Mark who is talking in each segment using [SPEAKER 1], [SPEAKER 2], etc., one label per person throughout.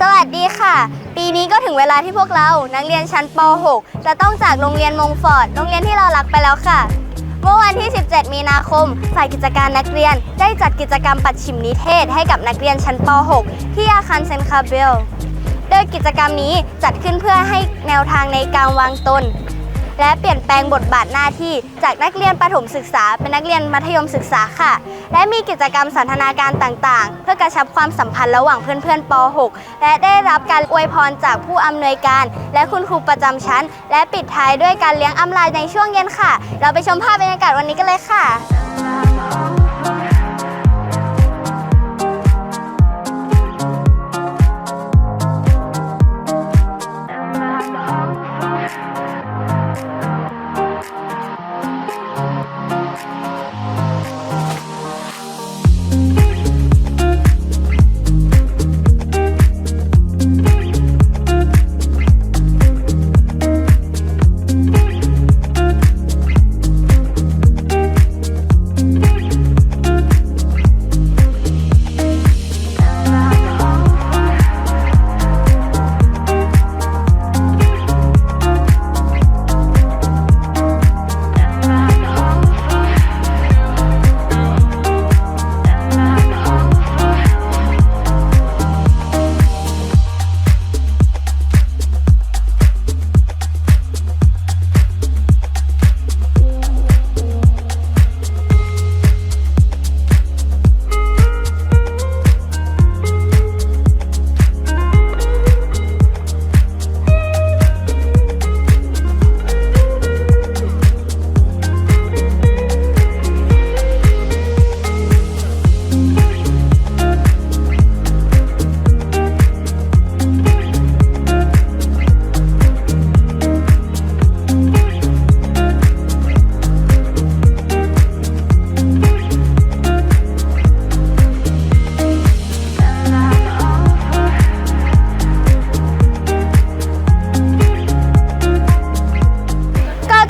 [SPEAKER 1] สวัสดีค่ะ ปีนี้ก็ถึงเวลาที่พวกเรานักเรียนชั้นป .6 จะต้องจากโรงเรียนมงฟอร์ดโรงเรียนที่เรารักไปแล้วค่ะ เมื่อวันที่ 17 มีนาคม ฝ่ายกิจการนักเรียนได้จัดกิจกรรมปัดฉิมนิเทศให้กับนักเรียนชั้นป .6 ที่อาคารเซนคาเบล โดยกิจกรรมนี้จัดขึ้นเพื่อให้แนวทางในการวางตน และเปลี่ยนแปลงบทบาทหน้าที่ จากนักเรียนประถมศึกษา เป็นนักเรียนมัธยมศึกษาค่ะ และมีกิจกรรมสันทนาการต่างๆ เพื่อกระชับความสัมพันธ์ระหว่างเพื่อนๆป .6 และได้รับการอวยพรจากผู้อำนวยการ และคุณครูประจำชั้น และปิดท้ายด้วยการเลี้ยงอำลาในช่วงเย็นค่ะ เราไปชมภาพบรรยากาศวันนี้กันเลยค่ะ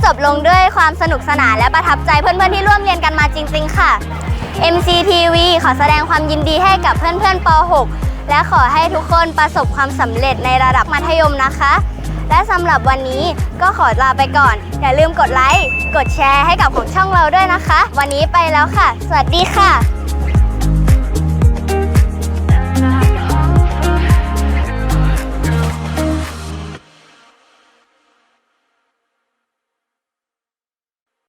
[SPEAKER 1] จบลงด้วยความสนุกสนานและประทับใจเพื่อนๆที่ร่วมเรียนกันมาจริง ๆ ค่ะ MCTV ขอแสดงความยินดีให้กับเพื่อนๆป .6 และขอให้ทุกคนประสบความสำเร็จในระดับมัธยมนะคะ และสำหรับวันนี้ก็ขอลาไปก่อน อย่าลืมกดไลค์ กดแชร์ให้กับของช่องเราด้วยนะคะ วันนี้ไปแล้วค่ะ สวัสดีค่ะ